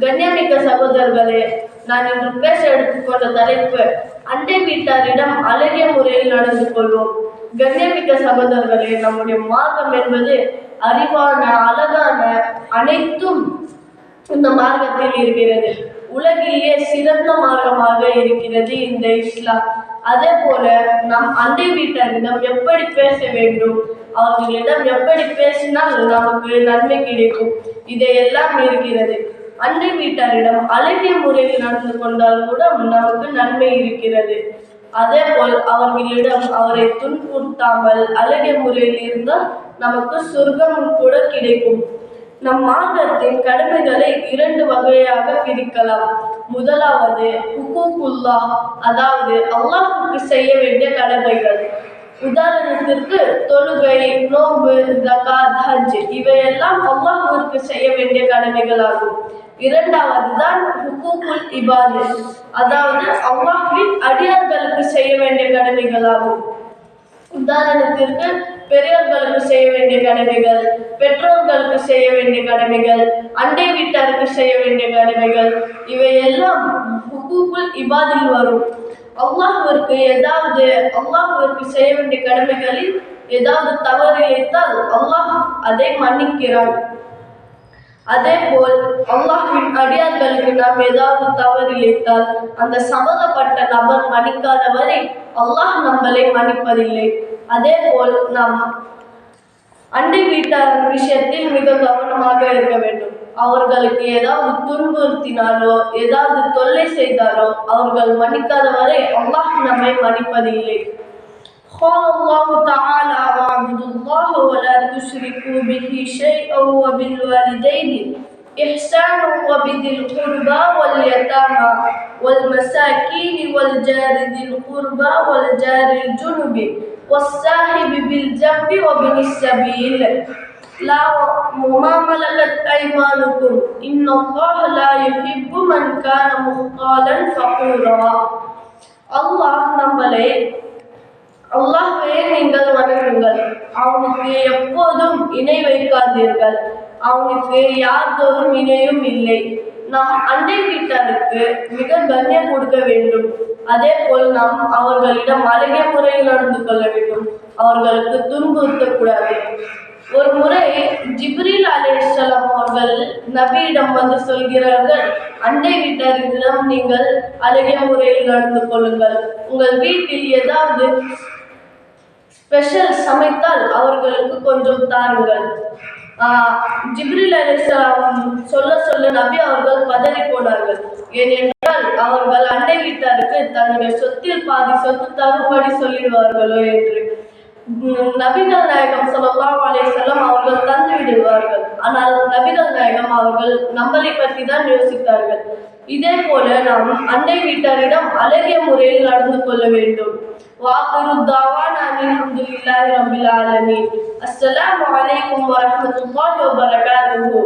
கண்ணியமிக்க சகோதரர்களே நான் இன்று பேச எடுத்துக்கொண்ட தலைப்பு அண்டை வீட்டாரிடம் அழகிய முறையில் நடந்து கொள்வோம். கண்ணியமிக்க சகோதரர்களே நம்முடைய மார்க்கம் என்பது அறிவான அழகான அனைத்தும் இந்த மார்க்கத்தில் இருக்கிறது. உலகிலேயே சிறந்த மார்க்கமாக இருக்கிறது இந்த இஸ்லாம். அதே போல நம் அண்டை வீட்டாரிடம் எப்படி பேச வேண்டும்? அவர்களிடம் எப்படி பேசினால் நமக்கு நன்மை கிடைக்கும்? இதையெல்லாம் இருக்கிறது. அண்டை வீட்டாரிடம் அழகிய முறையில் நடந்து கொண்டால் கூட நமக்கு நன்மை இருக்கிறது. அதே போல் அவர்களிடம் அவரை துன்புறுத்தாமல் அழகிய முறையில் இருந்தால் நமக்கு சொர்க்கமும் கூட கிடைக்கும். நம் மார்க்கத்தின் கடமைகளை இரண்டு வகையாக பிரிக்கலாம். முதலாவது ஹுகூக்குல்லா அதாவது அல்லாஹுக்கு செய்ய வேண்டிய கடமைகள். உதாரணத்திற்கு தொழுகை நோன்பு ஜகாத் ஹஜ் இவையெல்லாம் அல்லாஹுவிற்கு செய்ய வேண்டிய கடமைகளாகும். இரண்டாவது தான் ஹுகூக்குல் இபாது அதாவது அல்லாஹ்வின் அடியார்களுக்கு செய்ய வேண்டிய கடமைகளாகும். உதாரணத்திற்கு பெரியோர்களுக்கு செய்ய வேண்டிய கடமைகள் பெற்றோர்களுக்கு செய்ய வேண்டிய கடமைகள் அண்டை வீட்டாருக்கு செய்ய வேண்டிய கடமைகள் இவையெல்லாம் ஹுகூக்குல் இபாதில் வரும். அல்லாஹ்விற்கு ஏதாவது அல்லாஹ்விற்கு செய்ய வேண்டிய கடமைகளில் ஏதாவது தவறு இழைத்தால் அல்லாஹ் அதை மன்னிக்கிறான். அதே போல் அல்லாஹின் அடியார்களுக்கு நாம் ஏதாவது தவறு இழைத்தால் அந்த சம்மந்தப்பட்ட நபர் மன்னிக்காத வரை அல்லாஹ் நம்மளை மன்னிப்பதில்லை. அதே போல் நாம் அண்டை வீட்டார் விஷயத்தில் மிக கவனமாக இருக்க வேண்டும். அவர்களுக்கு ஏதாவது துன்புறுத்தினாலோ ஏதாவது தொல்லை செய்தாலோ அவர்கள் மன்னிக்காத வரை அல்லாஹ் நம்மை மன்னிப்பதில்லை. قال الله تعالى واعبدوا الله ولا تشركوا به شيئا وبالوالدين إحسانا وبذي القربى واليتامى والمساكين والجار ذي القربى والجار الجنب والصاحب بالجنب وابن السبيل لا وما ملكت أيمانكم إن الله لا يحب من كان مختالا فخورا الله நம்மளை அல்லாஹ்வே நீங்கள் வணங்குங்கள். அவனுக்கு எப்போதும் இணை வைக்காதீர்கள். அவனுக்கு யார்தோறும் இணையும் இல்லை. நாம் அண்டை வீட்டாருக்கு மிக கண்ணியம் கொடுக்க வேண்டும். அதே போல் நாம் அவர்களிடம் அழகிய முறையில் நடந்து கொள்ள வேண்டும். அவர்களுக்கு துன்புறுத்தக்கூடாது. ஒரு முறை ஜிப்ரில் அலைஹிஸ்ஸலாம் அவர்கள் நபியிடம் வந்து சொல்கிறார்கள் அண்டை வீட்டாரிடம் நீங்கள் அழகிய முறையில் நடந்து கொள்ளுங்கள். உங்கள் வீட்டில் ஏதாவது ஸ்பெஷல் சமைத்தால் அவர்களுக்கு கொஞ்சம் தாருங்கள். ஜிப்ரில் அலிஸ்லாம் சொல்ல சொல்ல நபி அவர்கள் பதறி போனார்கள். ஏனென்றால் அவர்கள் அண்டை வீட்டாருக்கு தன்னுடைய சொத்தில் பாதி சொத்து தரும்படி சொல்லிடுவார்களோ என்று. நபிகள் நாயகம் ஸல்லல்லாஹு அலைஹி அவர்கள் தந்து விடுவார்கள். ஆனால் நபிகள் நாயகம் அவர்கள் நம்மளை பற்றி தான் யோசித்தார்கள். இதே போல நாம் அண்டை வீட்டாரிடம் அழகிய முறையில் நடந்து கொள்ள வேண்டும். வாக்குரு தாவான் அல்ஹம்துலில்லாஹி ரபில் ஆலமீன் அஸ்ஸலாமு அலைக்கும் வரஹ்மத்துல்லாஹி வபரகாத்துஹு